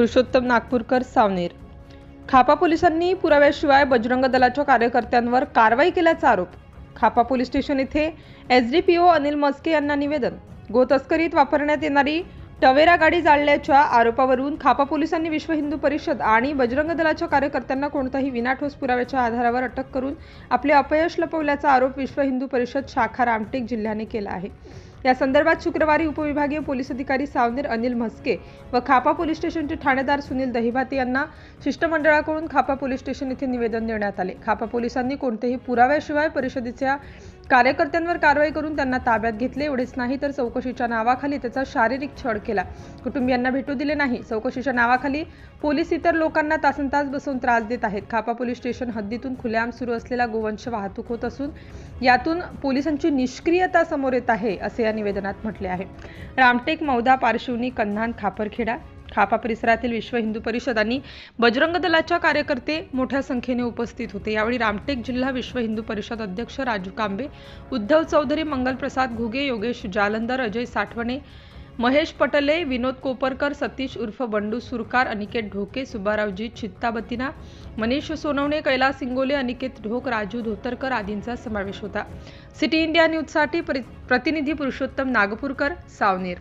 पुरुषोत्तम नागपूरकर सावनेर. खापा पोलिसांनी पुराव्याशिवाय बजरंग दलाच्या कार्यकर्त्यांवर कारवाई केल्याचा आरोप. खापा पोलीस स्टेशन येथे S D P O Anil Maske यांना निवेदन. गोतस्करीत वापरण्यात येणारी टवेरा गाडी जाळल्याच्या आरोपावरून खापा पोलिसांनी विश्व हिंदू परिषद आणि बजरंग दलाच्या कार्यकर्त्यांना कोणताही विनाठोस पुराव्याच्या आधारावर अटक करून आपले अपयश लपवल्याचा आरोप विश्व हिंदू परिषद शाखा रामटेक जिल्ह्याने केला आहे. या संदर्भात शुक्रवारी उपविभागीय पोलीस अधिकारी सावनेर अनिल म्हस्के व खापा पोलीस स्टेशनचे ठाणेदार सुनील दहिभाते यांना शिष्टमंडळाकडून खापा पोलीस स्टेशन येथे निवेदन देण्यात आले. खापा पोलिसांनी कोणतेही पुराव्याशिवाय परिषदेच्या कार्यकर्त्यांवर कारवाई करून त्यांना ताब्यात घेतले. एवढेच नाही तर चौकशीच्या नावाखाली त्याचा शारीरिक छळ केला. कुटुंबियांना भेटू दिले नाही. चौकशीच्या नावाखाली पोलीस इतर लोकांना तासनतास बसवून त्रास देत आहेत. खापा पोलीस स्टेशन हद्दीतून खुलेआम सुरू असलेला गोवंश वाहतूक होत असून यातून पोलिसांची निष्क्रियता समोर येत आहे असे या निवेदनात म्हटले आहे. रामटेक मौदा पारशिवनी कन्हान खापरखेडा खापा परिसरातील विश्व हिंदू परिषद आणि बजरंग दलाच्या कार्यकर्ते मोठ्या संख्येने उपस्थित होते. यावेळी रामटेक जिल्हा विश्व हिंदू परिषद अध्यक्ष राजू कांबे उद्धव चौधरी मंगलप्रसाद घुगे योगेश जालंधर अजय साठवणे महेश पटले विनोद कोपरकर सतीश उर्फ बंडू सुरकार अनिकेत ढोके सुब्बारावजी चित्ताबतीना मनीष सोनवणे कैलास सिंगोले अनिकेत ढोक राजू धोतरकर आदींचा समावेश होता. सिटी इंडिया न्यूजसाठी प्रतिनिधी पुरुषोत्तम नागपूरकर सावनेर.